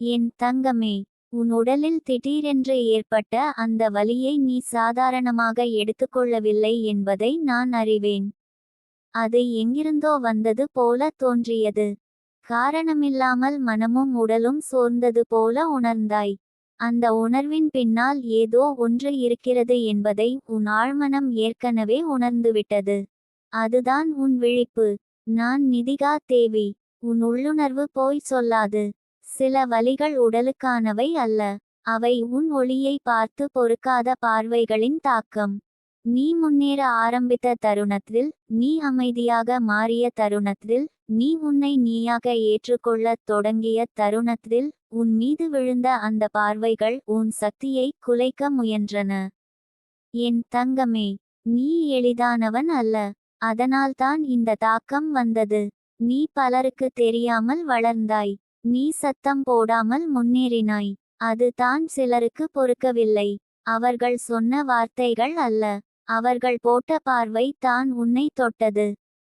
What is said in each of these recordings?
என் தங்கமே உன் உடலில் திடீரென்று ஏற்பட்ட அந்த வலியை நீ சாதாரணமாக எடுத்துக்கொள்ளவில்லை என்பதை நான் அறிவேன். அது எங்கிருந்தோ வந்தது போல தோன்றியது. காரணமில்லாமல் மனமும் உடலும் சோர்ந்தது போல உணர்ந்தாய். அந்த உணர்வின் பின்னால் ஏதோ ஒன்று இருக்கிறது என்பதை உன் ஆழ்மனம் ஏற்கனவே உணர்ந்துவிட்டது. அதுதான் உன் விழிப்பு. நான் நிதிகா தேவி உன் உள்ளுணர்வு போய் சொல்லாது. சில வலிகள் உடலுக்கானவை அல்ல. அவை உன் ஒளியை பார்த்து பொறுக்காத பார்வைகளின் தாக்கம். நீ முன்னேற ஆரம்பித்த தருணத்தில் நீ அமைதியாக மாறிய தருணத்தில் நீ உன்னை நீயாக ஏற்றுக்கொள்ளத் தொடங்கிய தருணத்தில் உன் மீது விழுந்த அந்த பார்வைகள் உன் சக்தியை குலைக்க முயன்றன. என் தங்கமே நீ எளிதானவன் அல்ல. அதனால்தான் இந்த தாக்கம் வந்தது. நீ பலருக்கு தெரியாமல் வளர்ந்தாய். நீ சத்தம் போடாமல் முன்னேறினாய். அது தான் சிலருக்கு பொறுக்கவில்லை. அவர்கள் சொன்ன வார்த்தைகள் அல்ல. அவர்கள் போட்ட பார்வை தான் உன்னை தொட்டது.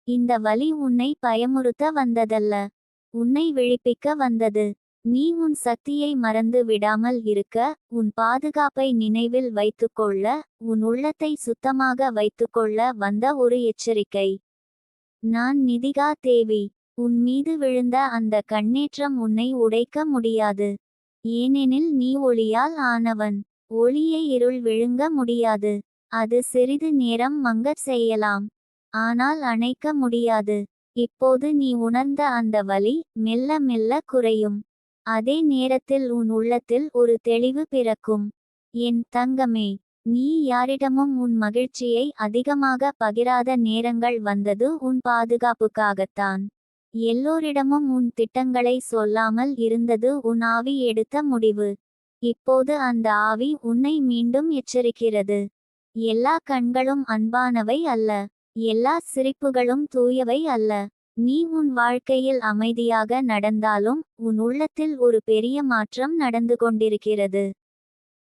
இந்த வலி உன்னை பயமுறுத்த வந்ததல்ல. உன்னை விழிப்பிக்க வந்தது. நீ உன் சக்தியை மறந்து விடாமல் இருக்க உன் பாதுகாப்பை நினைவில் வைத்துக்கொள்ள உன் உள்ளத்தை சுத்தமாக வைத்துக்கொள்ள வந்த ஒரு எச்சரிக்கை. நான் நிதிகா தேவி. உன் மீது விழுந்த அந்த கண்ணேற்றம் உன்னை உடைக்க முடியாது. ஏனெனில் நீ ஒளியால் ஆனவன். ஒளியை இருள் விழுங்க முடியாது. அது சிறிது நேரம் மங்கச் செய்யலாம். ஆனால் அணைக்க முடியாது. இப்போது நீ உணர்ந்த அந்த வலி மெல்ல மெல்ல குறையும். அதே நேரத்தில் உன் உள்ளத்தில் ஒரு தெளிவு பிறக்கும். என் தங்கமே நீ யாரிடமும் உன் மகிழ்ச்சியை அதிகமாக பகிராத நேரங்கள் வந்தது உன் பாதுகாப்புக்காகத்தான். எல்லோரிடமும் உன் திட்டங்களை சொல்லாமல் இருந்தது உன் ஆவி எடுத்த முடிவு. இப்போது அந்த ஆவி உன்னை மீண்டும் எச்சரிக்கிறது. எல்லா கண்களும் அன்பானவை அல்ல. எல்லா சிரிப்புகளும் தூயவை அல்ல. நீ உன் வாழ்க்கையில் அமைதியாக நடந்தாலும் உன் உள்ளத்தில் ஒரு பெரிய மாற்றம் நடந்து கொண்டிருக்கிறது.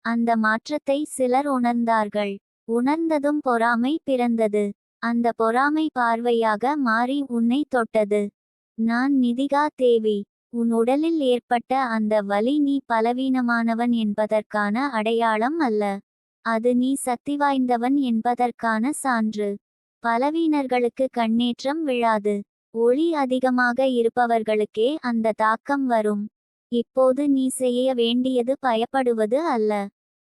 அந்த மாற்றத்தை சிலர் உணர்ந்தார்கள். உணர்ந்ததும் பொறாமை பிறந்தது. அந்த பொறாமை பார்வையாக மாறி உன்னை தொட்டது. நான் நிதிகா தேவி. உன் உடலில் ஏற்பட்ட அந்த வலி நீ பலவீனமானவன் என்பதற்கான அடையாளம் அல்ல. அது நீ சக்தி வாய்ந்தவன் என்பதற்கான சான்று. பலவீனர்களுக்கு கண்ணேற்றம் விழாது. ஒளி அதிகமாக இருப்பவர்களுக்கே அந்த தாக்கம் வரும். இப்போது நீ செய்ய வேண்டியது பயப்படுவது அல்ல.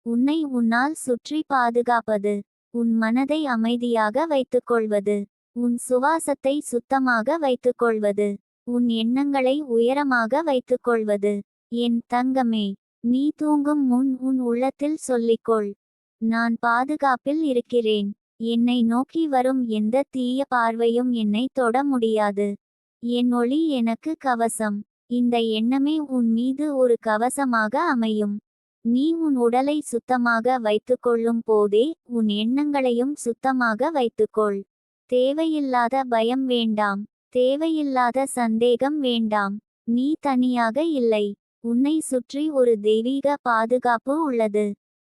உன்னை உன்னால் சுற்றி பாதுகாப்பது. உன் மனதை அமைதியாக வைத்துக்கொள்வது. உன் சுவாசத்தை சுத்தமாக வைத்துக்கொள்வது உன் எண்ணங்களை உயரமாக வைத்துக்கொள்வது. என் தங்கமே நீ தூங்கும் முன் உன் உள்ளத்தில் சொல்லிக்கொள். நான் பாதுகாப்பில் இருக்கிறேன். என்னை நோக்கி வரும் எந்த தீய பார்வையும் என்னை தொட முடியாது. என் ஒளி எனக்கு கவசம். இந்த எண்ணமே உன் மீது ஒரு கவசமாக அமையும். நீ உன் உடலை சுத்தமாக வைத்துக்கொள்ளும் போதே உன் எண்ணங்களையும் சுத்தமாக வைத்துக்கொள். தேவையில்லாத பயம் வேண்டாம். தேவையில்லாத சந்தேகம் வேண்டாம். நீ தனியாக இல்லை. உன்னை சுற்றி ஒரு தெய்வீக பாதுகாப்பு உள்ளது.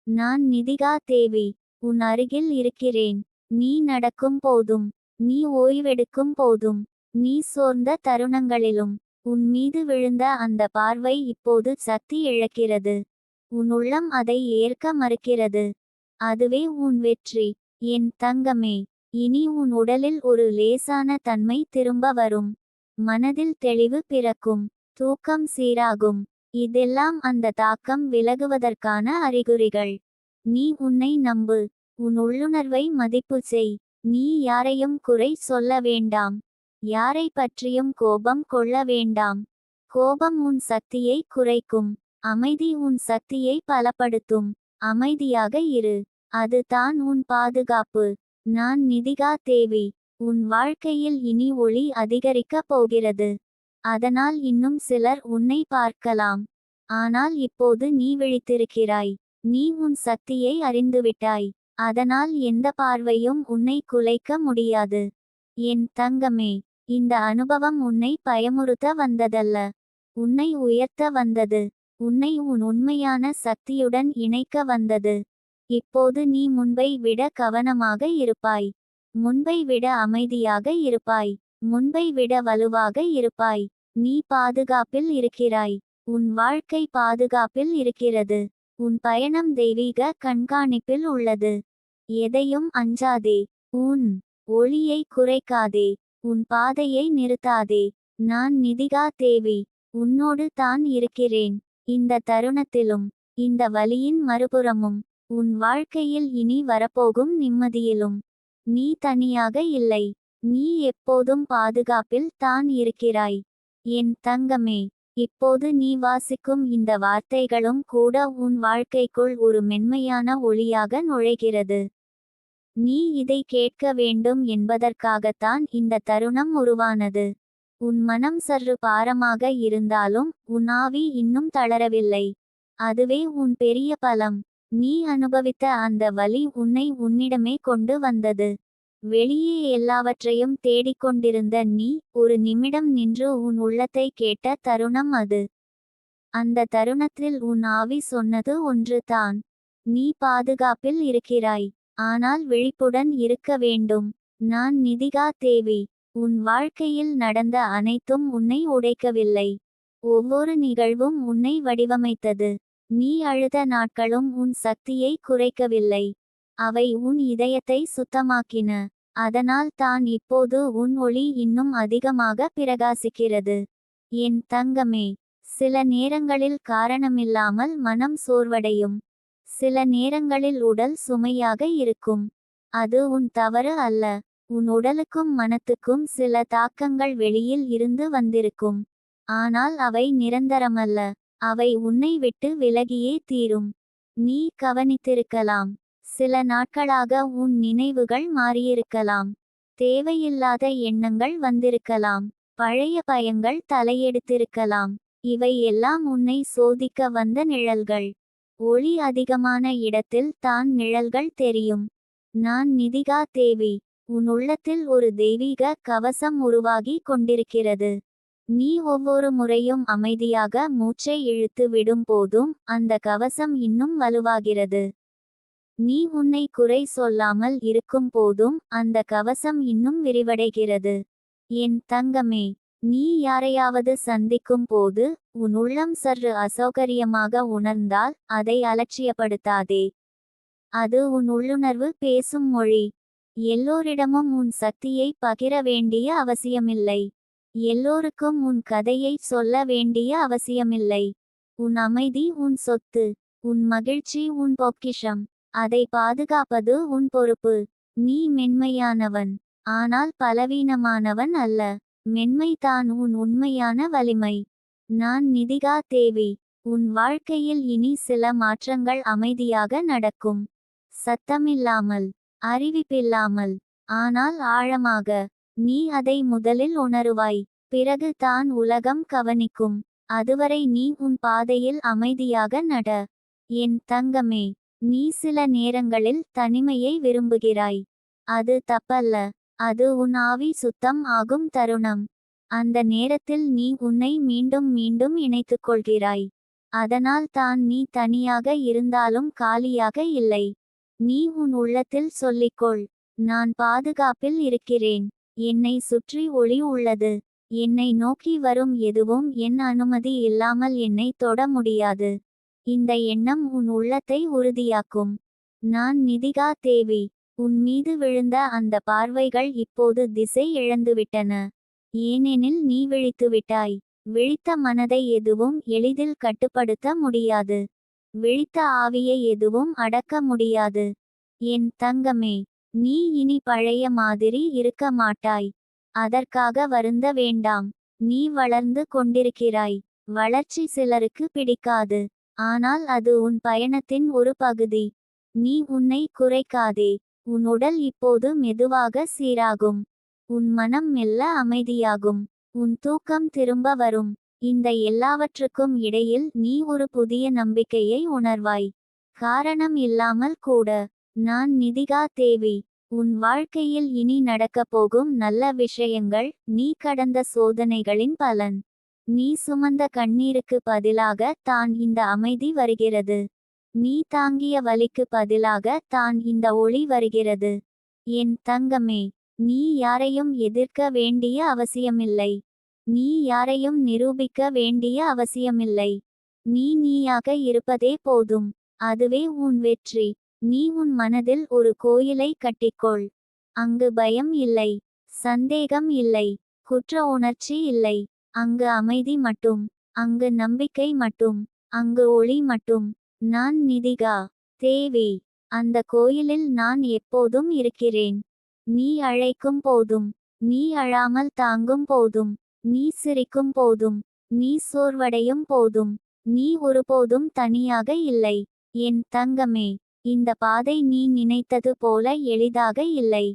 நான் நிதிகா தேவி. உன் அருகில் இருக்கிறேன். நீ நடக்கும் போதும். நீ ஓய்வெடுக்கும் போதும். நீ சோர்ந்த தருணங்களிலும். உன் மீது விழுந்த அந்த பார்வை இப்போது சக்தி இழக்கிறது. உன் உள்ளம் அதை ஏற்க மறுக்கிறது. அதுவே உன் வெற்றி. என் தங்கமே. இனி உன் உடலில் ஒரு லேசான தன்மை திரும்ப வரும். மனதில் தெளிவு பிறக்கும். தூக்கம் சீராகும். இதெல்லாம் அந்த தாக்கம் விலகுவதற்கான அறிகுறிகள். நீ உன்னை நம்பு. உன் உள்ளுணர்வை மதிப்பு செய். நீ யாரையும் குறை சொல்ல வேண்டாம். யாரை பற்றியும் கோபம் கொள்ள வேண்டாம். கோபம் உன் சக்தியை குறைக்கும். அமைதி உன் சக்தியை பலப்படுத்தும். அமைதியாக இரு. அது தான் உன் பாதுகாப்பு. நான் நிதிகா தேவி. உன் வாழ்க்கையில் இனி ஒளி அதிகரிக்கப் போகிறது. அதனால் இன்னும் சிலர் உன்னை பார்க்கலாம். ஆனால் இப்போது நீ விழித்திருக்கிறாய். நீ உன் சக்தியை அறிந்துவிட்டாய். அதனால் எந்த பார்வையும் உன்னை குலைக்க முடியாது. என் தங்கமே இந்த அனுபவம் உன்னை பயமுறுத்த வந்ததல்ல. உன்னை உயர்த்த வந்தது. உன்னை உன் உண்மையான சக்தியுடன் இணைக்க வந்தது. இப்போது நீ முன்பை விட கவனமாக இருப்பாய். முன்பை விட அமைதியாக இருப்பாய். முன்பை விட வலுவாக இருப்பாய். நீ பாதுகாப்பில் இருக்கிறாய். உன் வாழ்க்கை பாதுகாப்பில் இருக்கிறது. உன் பயணம் தெய்வீக கண்காணிப்பில் உள்ளது. எதையும் அஞ்சாதே. உன் ஒளியை குறைக்காதே. உன் பாதையை நிறுத்தாதே. நான் நிதிகா தேவி. உன்னோடு தான் இருக்கிறேன். இந்த தருணத்திலும் இந்த வலியின் மறுபுறமும் உன் வாழ்க்கையில் இனி வரப்போகும் நிம்மதியிலும். நீ தனியாக இல்லை. நீ எப்போதும் பாதுகாப்பில் தான் இருக்கிறாய். என் தங்கமே இப்போது நீ வாசிக்கும் இந்த வார்த்தைகளும் கூட உன் வாழ்க்கைக்குள் ஒரு மென்மையான ஒளியாக நுழைகிறது. நீ இதை கேட்க வேண்டும் என்பதற்காகத்தான் இந்த தருணம் உருவானது. உன் மனம் சற்று பாரமாக இருந்தாலும் உன் ஆவி இன்னும் தளரவில்லை. அதுவே உன் பெரிய பலம். நீ அனுபவித்த அந்த வலி உன்னை உன்னிடமே கொண்டு வந்தது. வெளியே எல்லாவற்றையும் தேடிக்கொண்டிருந்த நீ ஒரு நிமிடம் நின்று உன் உள்ளத்தை கேட்ட தருணம் அது. அந்த தருணத்தில் உன் ஆவி சொன்னது ஒன்றுதான். நீ பாதுகாப்பில் இருக்கிறாய். ஆனால் விழிப்புடன் இருக்க வேண்டும். நான் நிதிகா தேவி. உன் வாழ்க்கையில் நடந்த அனைத்தும் உன்னை உடைக்கவில்லை. ஒவ்வொரு நிகழ்வும் உன்னை வடிவமைத்தது. நீ அழுத நாட்களும் உன் சக்தியை குறைக்கவில்லை. அவை உன் இதயத்தை சுத்தமாக்கின. அதனால் தான் இப்போது உன் ஒளி இன்னும் அதிகமாக பிரகாசிக்கிறது. என் தங்கமே சில நேரங்களில் காரணமில்லாமல் மனம் சோர்வடையும். சில நேரங்களில் உடல் சுமையாக இருக்கும். அது உன் தவறு அல்ல. உன் உடலுக்கும் மனத்துக்கும் சில தாக்கங்கள் வெளியில் இருந்து வந்திருக்கும். ஆனால் அவை நிரந்தரமல்ல. அவை உன்னை விட்டு விலகியே தீரும். நீ கவனித்திருக்கலாம். சில நாட்களாக உன் நினைவுகள் மாறியிருக்கலாம். தேவையில்லாத எண்ணங்கள் வந்திருக்கலாம். பழைய பயங்கள் தலையெடுத்திருக்கலாம். இவை எல்லாம் உன்னை சோதிக்க வந்த நிழல்கள். ஒளி அதிகமான இடத்தில் தான் நிழல்கள் தெரியும். நான் நிதிகா தேவி. உன் உள்ளத்தில் ஒரு தெய்வீக கவசம் உருவாகி கொண்டிருக்கிறது. நீ ஒவ்வொரு முறையும் அமைதியாக மூச்சை இழுத்து விடும் போதும் அந்த கவசம் இன்னும் வலுவாகிறது. நீ உன்னை குறை சொல்லாமல் இருக்கும் போதும் அந்த கவசம் இன்னும் விரிவடைகிறது. என் தங்கமே நீ யாரையாவது சந்திக்கும் போது உன் உள்ளம் சற்று அசௌகரியமாக உணர்ந்தால் அதை அலட்சியப்படுத்தாதே. அது உன் உள்ளுணர்வு பேசும் மொழி. எல்லோரிடமும் உன் சக்தியை பகிர வேண்டிய அவசியமில்லை. எல்லோருக்கும் உன் கதையை சொல்ல வேண்டிய அவசியமில்லை. உன் அமைதி உன் சொத்து உன் மகிழ்ச்சி உன் பொக்கிஷம். அதை பாதுகாப்பது உன் பொறுப்பு. நீ மென்மையானவன். ஆனால் பலவீனமானவன் அல்ல. மென்மை தான் உன் உண்மையான வலிமை. நான் நிதிகா தேவி. உன் வாழ்க்கையில் இனி சில மாற்றங்கள் அமைதியாக நடக்கும். சத்தமில்லாமல் அறிவிப்பில்லாமல் ஆனால் ஆழமாக. நீ அதை முதலில் உணருவாய். பிறகு தான் உலகம் கவனிக்கும். அதுவரை நீ உன் பாதையில் அமைதியாக நட. என் தங்கமே நீ சில நேரங்களில் தனிமையை விரும்புகிறாய். அது தப்பல்ல. அது உன் ஆவி சுத்தம் ஆகும் தருணம். அந்த நேரத்தில் நீ உன்னை மீண்டும் மீண்டும் இணைத்துக் கொள்கிறாய் அதனால் தான் நீ தனியாக இருந்தாலும் காலியாக இல்லை. நீ உன் உள்ளத்தில் சொல்லிக்கொள். நான் பாதுகாப்பில் இருக்கிறேன். என்னை சுற்றி ஒளி உள்ளது. என்னை நோக்கி வரும் எதுவும் என் அனுமதி இல்லாமல் என்னை தொட முடியாது. இந்த எண்ணம் உன் உள்ளத்தை உறுதியாக்கும். நான் நிதிகா தேவி. உன் மீது விழுந்த அந்த பார்வைகள் இப்போது திசை இழந்துவிட்டன. ஏனெனில் நீ விழித்துவிட்டாய் விழித்த மனதை எதுவும் எளிதில் கட்டுப்படுத்த முடியாது. விழித்த ஆவியை எதுவும் அடக்க முடியாது. என் தங்கமே. நீ இனி பழைய மாதிரி இருக்க மாட்டாய். அதற்காக வருந்த வேண்டாம். நீ வளர்ந்து கொண்டிருக்கிறாய். வளர்ச்சி சிலருக்கு பிடிக்காது. ஆனால் அது உன் பயணத்தின் ஒரு பகுதி. நீ உன்னை குறைக்காதே. உன் உடல் இப்போது மெதுவாக சீராகும். உன் மனம் மெல்ல அமைதியாகும். உன் தூக்கம் திரும்ப வரும். இந்த எல்லாவற்றுக்கும் இடையில் நீ ஒரு புதிய நம்பிக்கையை உணர்வாய். காரணம் இல்லாமல் கூட. நான் நிதிகா தேவி. உன் வாழ்க்கையில் இனி நடக்கப் போகும் நல்ல விஷயங்கள் நீ கடந்த சோதனைகளின் பலன். நீ சுமந்த கண்ணீருக்கு பதிலாக தான் இந்த அமைதி வருகிறது. நீ தாங்கிய வலிக்கு பதிலாக தான் இந்த ஒளி வருகிறது. என் தங்கமே நீ யாரையும் எதிர்க்க வேண்டிய அவசியமில்லை. நீ யாரையும் நிரூபிக்க வேண்டிய அவசியமில்லை. நீ நீயாக இருப்பதே போதும். அதுவே உன் வெற்றி. நீ உன் மனதில் ஒரு கோயிலை கட்டிக்கொள். அங்கு பயம் இல்லை சந்தேகம் இல்லை குற்ற உணர்ச்சி இல்லை. அங்கு அமைதி மட்டும் அங்கு நம்பிக்கை மட்டும் அங்கு ஒளி மட்டும். நான் நிதிகா தேவி அந்த கோயிலில் நான் எப்போதும் இருக்கிறேன். நீ அழைக்கும் போதும் நீ அழாமல் தாங்கும் போதும் நீ சிரிக்கும் போதும் நீ சோர்வடையும் போதும் நீ ஒருபோதும் தனியாக இல்லை. என் தங்கமே இந்த பாதை நீ நினைத்தது போல எளிதாக இல்லை.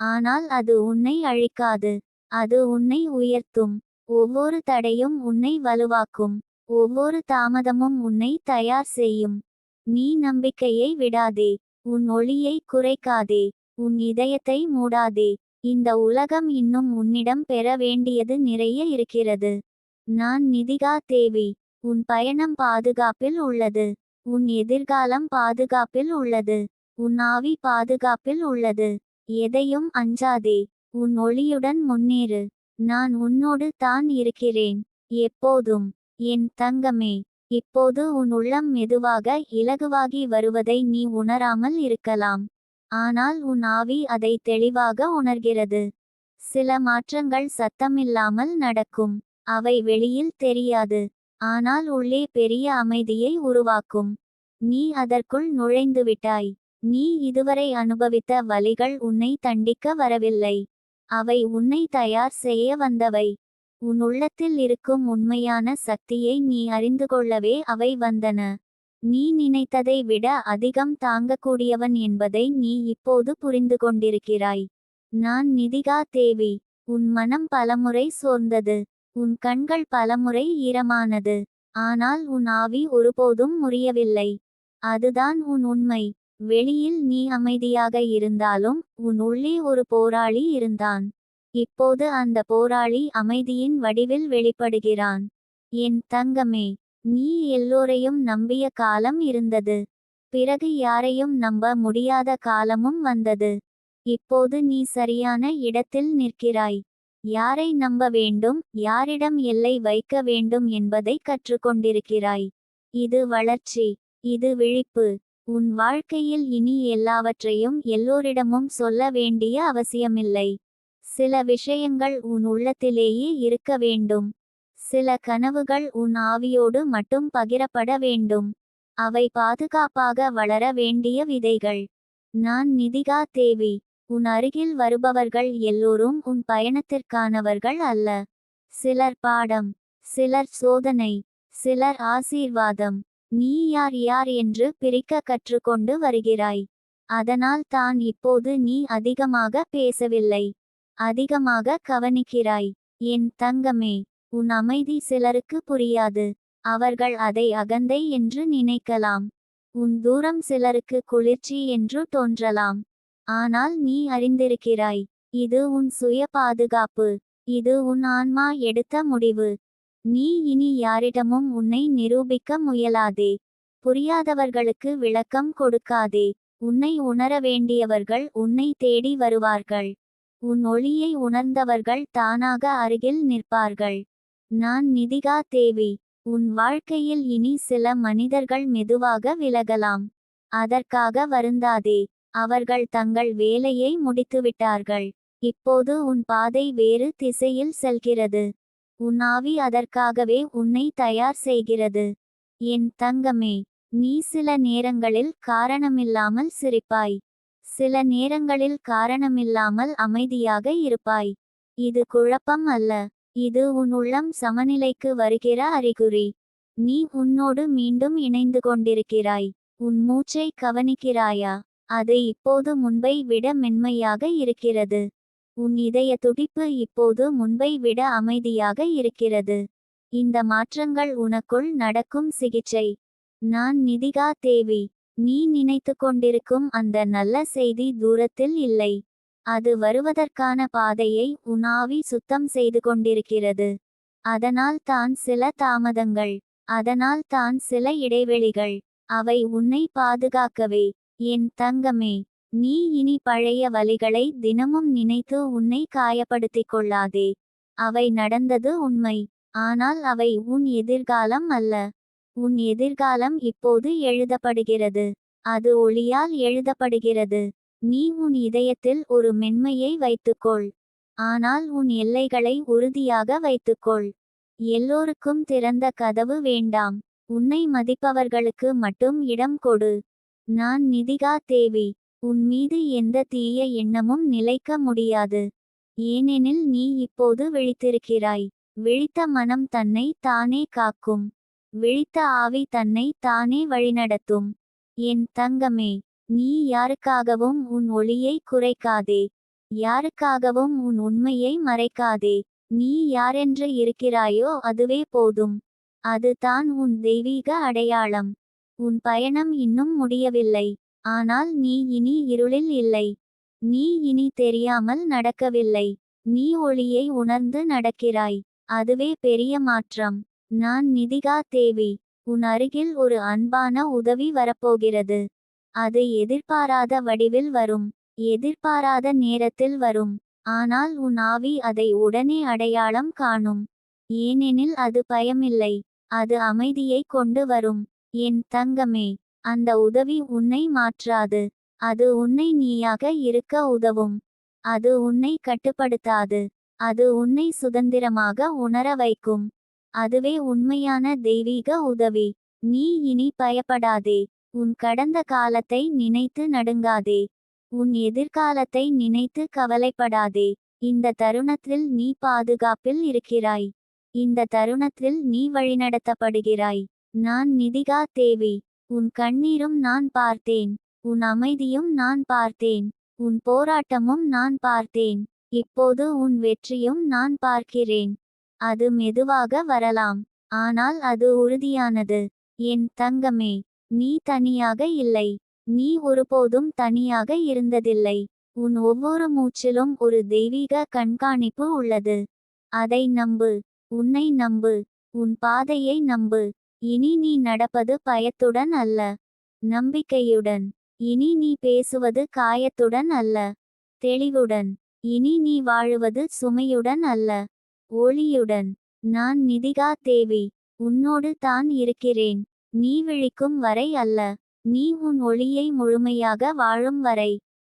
ஆனால் அது உன்னை அழிக்காது. அது உன்னை உயர்த்தும். ஒவ்வொரு தடையும் உன்னை வலுவாக்கும். ஒவ்வொரு தாமதமும் உன்னை தயார் செய்யும். நீ நம்பிக்கையை விடாதே. உன் ஒளியை குறைக்காதே. உன் இதயத்தை மூடாதே. இந்த உலகம் இன்னும் உன்னிடம் பெற வேண்டியது நிறைய இருக்கிறது. நான் நிதிகா தேவி. உன் பயணம் பாதுகாப்பில் உள்ளது. உன் எதிர்காலம் பாதுகாப்பில் உள்ளது. உன் ஆவி பாதுகாப்பில் உள்ளது. எதையும் அஞ்சாதே. உன் ஒளியுடன் முன்னேறு. நான் உன்னோடு தான் இருக்கிறேன். எப்போதும். என் தங்கமே. இப்போது உன் உள்ளம் மெதுவாக இலகுவாகி வருவதை நீ உணராமல் இருக்கலாம். ஆனால் உன் ஆவி அதை தெளிவாக உணர்கிறது. சில மாற்றங்கள் சத்தமில்லாமல் நடக்கும். அவை வெளியில் தெரியாது. ஆனால் உள்ளே பெரிய அமைதியை உருவாக்கும். நீ அதற்குள் நுழைந்துவிட்டாய் நீ இதுவரை அனுபவித்த வலிகள் உன்னை தண்டிக்க வரவில்லை. அவை உன்னை தயார் செய்ய வந்தவை. உன் உள்ளத்தில் இருக்கும் உண்மையான சக்தியை நீ அறிந்து கொள்ளவே அவை வந்தன. நீ நினைத்ததை விட அதிகம் தாங்கக்கூடியவன் என்பதை நீ இப்போது புரிந்து கொண்டிருக்கிறாய். நான் நிதிகா தேவி. உன் மனம் பலமுறை சோர்ந்தது. உன் கண்கள் பலமுறை ஈரமானது. ஆனால் உன் ஆவி ஒருபோதும் முறியவில்லை. அதுதான் உன் உண்மை. வெளியில் நீ அமைதியாக இருந்தாலும் உன் உள்ளே ஒரு போராளி இருந்தான். இப்போது அந்த போராளி அமைதியின் வடிவில் வெளிப்படுகிறான். என் தங்கமே நீ எல்லோரையும் நம்பிய காலம் இருந்தது. பிறகு யாரையும் நம்ப முடியாத காலமும் வந்தது. இப்போது நீ சரியான இடத்தில் நிற்கிறாய். யாரை நம்ப வேண்டும் யாரிடம் எல்லை வைக்க வேண்டும் என்பதை கற்றுக்கொண்டிருக்கிறாய். இது வளர்ச்சி இது விழிப்பு. உன் வாழ்க்கையில் இனி எல்லாவற்றையும் எல்லோரிடமும் சொல்ல வேண்டிய அவசியமில்லை. சில விஷயங்கள் உன் உள்ளத்திலேயே இருக்க வேண்டும். சில கனவுகள் உன் ஆவியோடு மட்டும் பகிரப்பட வேண்டும். அவை பாதுகாப்பாக வளர வேண்டிய விதைகள். நான் நிதிகா தேவி. உன் அருகில் வருபவர்கள் எல்லோரும் உன் பயணத்திற்கானவர்கள் அல்ல. சிலர் பாடம் சிலர் சோதனை சிலர் ஆசீர்வாதம். நீ யார் யார் என்று பிரிக்க கற்றுக்கொண்டு வருகிறாய். அதனால் தான் இப்போது நீ அதிகமாக பேசவில்லை. அதிகமாக கவனிக்கிறாய். என் தங்கமே உன் அமைதி சிலருக்கு புரியாது. அவர்கள் அதை அகந்தை என்று நினைக்கலாம். உன் தூரம் சிலருக்கு குளிர்ச்சி என்று தோன்றலாம். ஆனால் நீ அறிந்திருக்கிறாய். இது உன் சுய பாதுகாப்பு. இது உன் ஆன்மா எடுத்த முடிவு. நீ இனி யாரிடமும் உன்னை நிரூபிக்க முயலாதே. புரியாதவர்களுக்கு விளக்கம் கொடுக்காதே. உன்னை உணர வேண்டியவர்கள் உன்னை தேடி வருவார்கள். உன் ஒளியை உணர்ந்தவர்கள் தானாக அருகில் நிற்பார்கள். நான் நிதிகா தேவி. உன் வாழ்க்கையில் இனி சில மனிதர்கள் மெதுவாக விலகலாம். அதற்காக வருந்தாதே. அவர்கள் தங்கள் வேலையை முடித்துவிட்டார்கள். இப்போது உன் பாதை வேறு திசையில் செல்கிறது. உன்னாவி அதற்காகவே உன்னை தயார் செய்கிறது. என் தங்கமே நீ சில நேரங்களில் காரணமில்லாமல் சிரிப்பாய். சில நேரங்களில் காரணமில்லாமல் அமைதியாக இருப்பாய். இது குழப்பம் அல்ல. இது உன் உள்ளம் சமநிலைக்கு வருகிற அறிகுறி. நீ உன்னோடு மீண்டும் இணைந்து கொண்டிருக்கிறாய். உன் மூச்சை கவனிக்கிறாயா? அது இப்போது முன்பை விட மென்மையாக இருக்கிறது. உன் இதய துடிப்பு இப்போது முன்பை விட அமைதியாக இருக்கிறது. இந்த மாற்றங்கள் உனக்குள் நடக்கும் சிகிச்சை. நான் நிதிகா தேவி. நீ நினைத்து கொண்டிருக்கும் அந்த நல்ல செய்தி தூரத்தில் இல்லை. அது வருவதற்கான பாதையை உனாவி சுத்தம் செய்து கொண்டிருக்கிறது. அதனால் தான் சில தாமதங்கள். அதனால் தான் சில இடைவெளிகள். அவை உன்னை பாதுகாக்கவே. என் தங்கமே நீ இனி பழைய வலிகளை தினமும் நினைத்து உன்னை காயப்படுத்திக் கொள்ளாதே. அவை நடந்தது உண்மை ஆனால் அவை உன் எதிர்காலம் அல்ல. உன் எதிர்காலம் இப்போது எழுதப்படுகிறது. அது ஒளியால் எழுதப்படுகிறது. நீ உன் இதயத்தில் ஒரு மென்மையை வைத்துக்கொள். ஆனால் உன் எல்லைகளை உறுதியாக வைத்துக்கொள். எல்லோருக்கும் திறந்த கதவு வேண்டாம். உன்னை மதிப்பவர்களுக்கு மட்டும் இடம் கொடு. நான் நிதிகா தேவி. உன் மீது எந்த தீய எண்ணமும் நிலைக்க முடியாது. ஏனெனில் நீ இப்போது விழித்திருக்கிறாய். விழித்த மனம் தன்னை தானே காக்கும். விழித்த ஆவி தன்னை தானே வழிநடத்தும். என் தங்கமே நீ யாருக்காகவும் உன் ஒளியை குறைக்காதே. யாருக்காகவும் உன் உண்மையை மறைக்காதே. நீ யாரென்று இருக்கிறாயோ அதுவே போதும். அது தான் உன் தெய்வீக அடையாளம். உன் பயணம் இன்னும் முடியவில்லை. ஆனால் நீ இனி இருளில் இல்லை. நீ இனி தெரியாமல் நடக்கவில்லை. நீ ஒளியை உணர்ந்து நடக்கிறாய். அதுவே பெரிய மாற்றம். நான் நிதிகா தேவி உன் அருகில் ஒரு அன்பான உதவி வரப்போகிறது. அது எதிர்பாராத வடிவில் வரும். எதிர்பாராத நேரத்தில் வரும். ஆனால் உன் ஆவி அதை உடனே அடையாளம் காணும். ஏனெனில் அது பயமில்லை. அது அமைதியை கொண்டு வரும். என் தங்கமே அந்த உதவி உன்னை மாற்றாது. அது உன்னை நீயாக இருக்க உதவும். அது உன்னை கட்டுப்படுத்தாது. அது உன்னை சுதந்திரமாக உணர வைக்கும். அதுவே உண்மையான தெய்வீக உதவி. நீ இனி பயப்படாதே. உன் கடந்த காலத்தை நினைத்து நடுங்காதே. உன் எதிர்காலத்தை நினைத்து கவலைப்படாதே. இந்த தருணத்தில் நீ பாதுகாப்பில் இருக்கிறாய். இந்த தருணத்தில் நீ வழிநடத்தப்படுகிறாய். நான் நிதிகா தேவி. உன் கண்ணீரும் நான் பார்த்தேன். உன் அமைதியும் நான் பார்த்தேன். உன் போராட்டமும் நான் பார்த்தேன். இப்போது உன் வெற்றியும் நான் பார்க்கிறேன். அது மெதுவாக வரலாம். ஆனால் அது உறுதியானது. என் தங்கமே நீ தனியாக இல்லை. நீ ஒருபோதும் தனியாக இருந்ததில்லை. உன் ஒவ்வொரு மூச்சிலும் ஒரு தெய்வீக கண்காணிப்பு உள்ளது. அதை நம்பு. உன்னை நம்பு. உன் பாதையை நம்பு. இனி நீ நடப்பது பயத்துடன் அல்ல நம்பிக்கையுடன். இனி நீ பேசுவது காயத்துடன் அல்ல தெளிவுடன். இனி நீ வாழுவது சுமையுடன் அல்ல ஒளியுடன். நான் நிதிகா தேவி உன்னோடு தான் இருக்கிறேன் நீ விழிக்கும் வரை அல்ல நீ உன் ஒளியை முழுமையாக வாழும் வரை.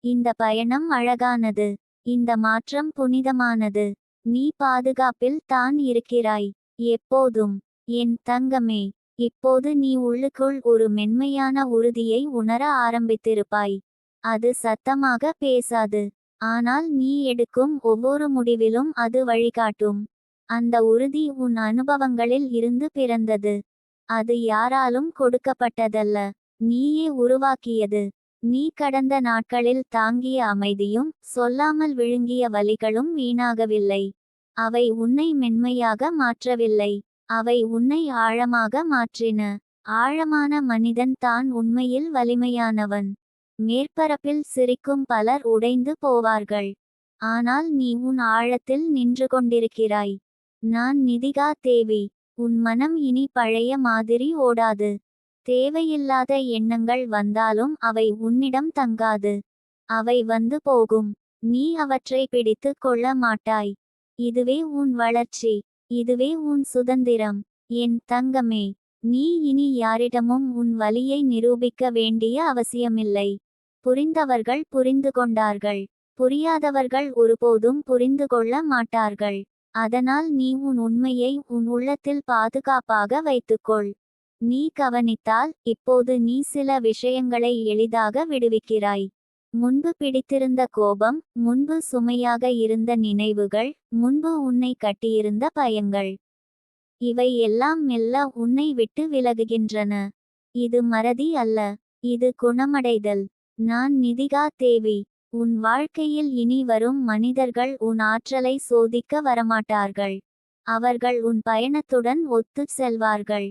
இந்த பயணம் அழகானது இந்த மாற்றம் புனிதமானது. நீ பாதுகாப்பில் தான் இருக்கிறாய் எப்போதும். என் தங்கமே இப்போது நீ உள்ளுக்குள் ஒரு மென்மையான உறுதியை உணர ஆரம்பித்திருப்பாய். அது சத்தமாக பேசாது. ஆனால் நீ எடுக்கும் ஒவ்வொரு முடிவிலும் அது வழிகாட்டும். அந்த உறுதி உன் அனுபவங்களில் இருந்து பிறந்தது. அது யாராலும் கொடுக்கப்பட்டதல்ல. நீயே உருவாக்கியது. நீ கடந்த நாட்களில் தாங்கிய அமைதியும் சொல்லாமல் விழுங்கிய வலிகளும் வீணாகவில்லை. அவை உன்னை மென்மையாக மாற்றவில்லை. அவை உன்னை ஆழமாக மாற்றின. ஆழமான மனிதன் தான் உண்மையில் வலிமையானவன். மேற்பரப்பில் சிரிக்கும் பலர் உடைந்து போவார்கள். ஆனால் நீ உன் ஆழத்தில் நின்று கொண்டிருக்கிறாய். நான் நிதிகா தேவி. உன் மனம் இனி பழைய மாதிரி ஓடாது. தேவையில்லாத எண்ணங்கள் வந்தாலும் அவை உன்னிடம் தங்காது. அவை வந்து போகும். நீ அவற்றை பிடித்து கொள்ள மாட்டாய். இதுவே உன் வளர்ச்சி. இதுவே உன் சுதந்திரம். என் தங்கமே நீ இனி யாரிடமும் உன் வலியை நிரூபிக்க வேண்டிய அவசியமில்லை. புரிந்தவர்கள் புரிந்து கொண்டார்கள். புரியாதவர்கள் ஒருபோதும் புரிந்து கொள்ள மாட்டார்கள். அதனால் நீ உன் உண்மையை உன் உள்ளத்தில் பாதுகாப்பாக வைத்துக்கொள். நீ கவனித்தால் இப்போது நீ சில விஷயங்களை எளிதாக விடுவிக்கிறாய். முன்பு பிடித்திருந்த கோபம் முன்பு சுமையாக இருந்த நினைவுகள் முன்பு உன்னை கட்டியிருந்த பயங்கள். இவை எல்லாம் மெல்ல உன்னை விட்டு விலகுகின்றன. இது மறதி அல்ல. இது குணமடைதல். நான் நிதிகா தேவி. உன் வாழ்க்கையில் இனி வரும் மனிதர்கள் உன் ஆற்றலை சோதிக்க வரமாட்டார்கள். அவர்கள் உன் பயணத்துடன் ஒத்துச் செல்வார்கள்.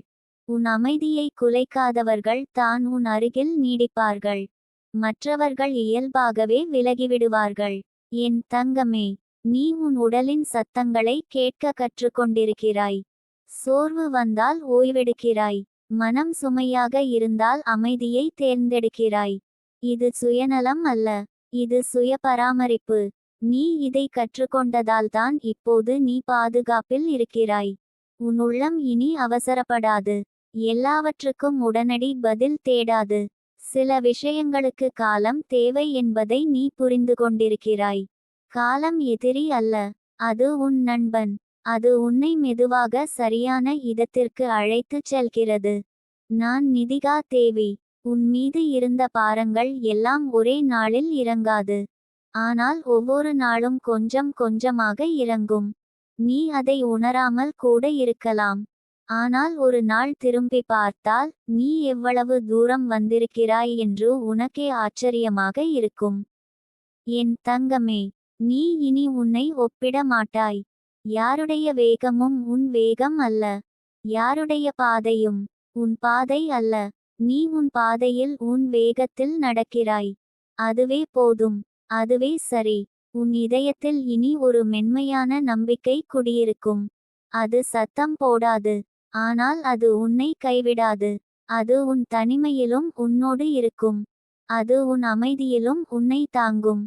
உன் அமைதியை குலைக்காதவர்கள் தான் உன் அருகில் நீடிப்பார்கள். மற்றவர்கள் இயல்பாகவே விலகிவிடுவார்கள். என் தங்கமே நீ உன் உடலின் சத்தங்களை கேட்க கற்றுக்கொண்டிருக்கிறாய். சோர்வு வந்தால் ஓய்வெடுக்கிறாய். மனம் சுமையாக இருந்தால் அமைதியை தேர்ந்தெடுக்கிறாய். இது சுயநலம் அல்ல இது சுய பராமரிப்பு நீ இதை கற்றுக்கொண்டதால்தான் இப்போது நீ பாதுகாப்பில் இருக்கிறாய். உன் உள்ளம் இனி அவசரப்படாது. எல்லாவற்றுக்கும் உடனடி பதில் தேடாது. சில விஷயங்களுக்கு காலம் தேவை என்பதை நீ புரிந்து கொண்டிருக்கிறாய். காலம் எதிரி அல்ல. அது உன் நண்பன். அது உன்னை மெதுவாக சரியான இடத்திற்கு அழைத்துச் செல்கிறது. நான் நிதிகா தேவி. உன் மீது இருந்த பாரங்கள் எல்லாம் ஒரே நாளில் இறங்காது. ஆனால் ஒவ்வொரு நாளும் கொஞ்சம் கொஞ்சமாக இறங்கும். நீ அதை உணராமல் கூட இருக்கலாம். ஆனால் ஒரு நாள் திரும்பி பார்த்தால் நீ எவ்வளவு தூரம் வந்திருக்கிறாய் என்று உனக்கே ஆச்சரியமாக இருக்கும். என் தங்கமே நீ இனி உன்னை ஒப்பிட மாட்டாய். யாருடைய வேகமும் உன் வேகம் அல்ல. யாருடைய பாதையும் உன் பாதை அல்ல. நீ உன் பாதையில் உன் வேகத்தில் நடக்கிறாய். அதுவே போதும் அதுவே சரி. உன் இதயத்தில் இனி ஒரு மென்மையான நம்பிக்கை குடியிருக்கும். அது சத்தம் போடாது. ஆனால் அது உன்னை கைவிடாது. அது உன் தனிமையிலும் உன்னோடு இருக்கும். அது உன் அமைதியிலும் உன்னை தாங்கும்.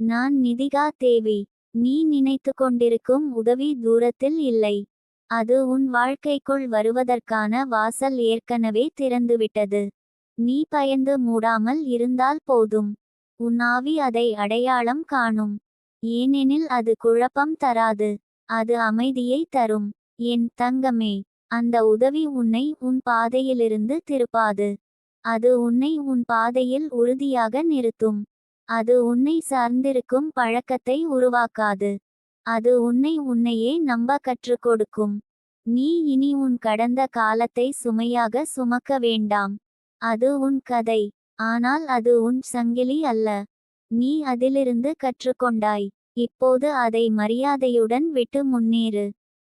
நான் நிதிகா தேவி. நீ நினைத்து கொண்டிருக்கும் உதவி தூரத்தில் இல்லை. அது உன் வாழ்க்கைக்குள் வருவதற்கான வாசல் ஏற்கனவே திறந்துவிட்டது. நீ பயந்து மூடாமல் இருந்தால் போதும். உன் ஆவி அதை அடையாளம் காணும். ஏனெனில் அது குழப்பம் தராது. அது அமைதியை தரும். என் தங்கமே. அந்த உதவி உன்னை உன் பாதையிலிருந்து திருப்பாது. அது உன்னை உன் பாதையில் உறுதியாக நிறுத்தும். அது உன்னை சார்ந்திருக்கும் பழக்கத்தை உருவாக்காது. அது உன்னை உன்னையே நம்ப கற்றுக் கொடுக்கும். நீ இனி உன் கடந்த காலத்தை சுமையாக சுமக்க வேண்டாம். அது உன் கதை ஆனால் அது உன் சங்கிலி அல்ல. நீ அதிலிருந்து கற்றுக்கொண்டாய். இப்போது அதை மரியாதையுடன் விட்டு முன்னேறு.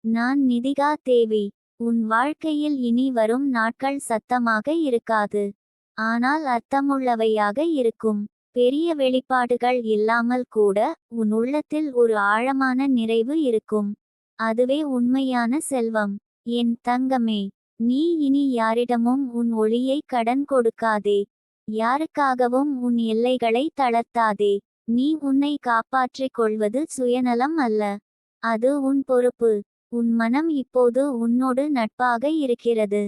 நான் நிதிகா தேவி. உன் வாழ்க்கையில் இனி வரும் நாட்கள் சத்தமாக இருக்காது. ஆனால் அர்த்தமுள்ளவையாக இருக்கும். பெரிய வெளிப்பாடுகள் இல்லாமல் கூட உன் உள்ளத்தில் ஒரு ஆழமான நிறைவு இருக்கும். அதுவே உண்மையான செல்வம். என் தங்கமே நீ இனி யாரிடமும் உன் ஒளியை கடன் கொடுக்காதே. யாருக்காகவும் உன் எல்லைகளை தளர்த்தாதே. நீ உன்னை காப்பாற்றிக் கொள்வது சுயநலம் அல்ல. அது உன் பொறுப்பு. உன் மனம் இப்போது உன்னோடு நட்பாக இருக்கிறது.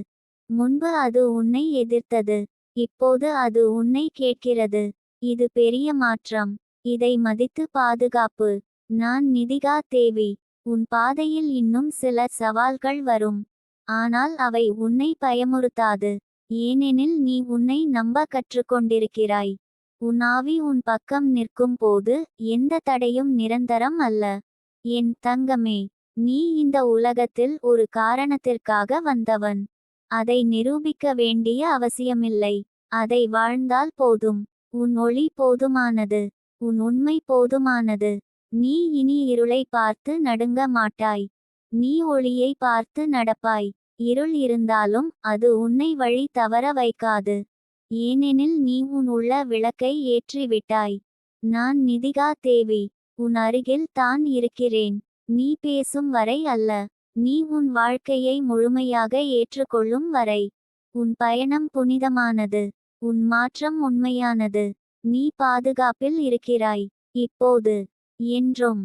முன்பு அது உன்னை எதிர்த்தது. இப்போது அது உன்னை கேட்கிறது. இது பெரிய மாற்றம். இதை மதித்து பாதுகாப்பு. நான் நிதிகா தேவி. உன் பாதையில் இன்னும் சில சவால்கள் வரும். ஆனால் அவை உன்னை பயமுறுத்தாது. ஏனெனில் நீ உன்னை நம்ப கற்றுக்கொண்டிருக்கிறாய். உன் ஆவி உன் பக்கம் நிற்கும் போது எந்த தடையும் நிரந்தரம் அல்ல. என் தங்கமே. நீ இந்த உலகத்தில் ஒரு காரணத்திற்காக வந்தவன். அதை நிரூபிக்க வேண்டிய அவசியமில்லை. அதை வாழ்ந்தால் போதும். உன் ஒளி போதுமானது. உன் உண்மை போதுமானது. நீ இனி இருளை பார்த்து நடுங்க மாட்டாய். நீ ஒளியை பார்த்து நடப்பாய். இருள் இருந்தாலும் அது உன்னை வழி தவற வைக்காது. ஏனெனில் நீ உன் உள்ள விளக்கை ஏற்றி விட்டாய் நான் நிதிகா தேவி. உன் அருகில் தான் இருக்கிறேன். நீ பேசும் வரை அல்ல. நீ உன் வாழ்க்கையை முழுமையாக ஏற்றுக்கொள்ளும் வரை. உன் பயணம் புனிதமானது. உன் மாற்றம் உண்மையானது. நீ பாதுகாப்பில் இருக்கிறாய். இப்போது என்றும்.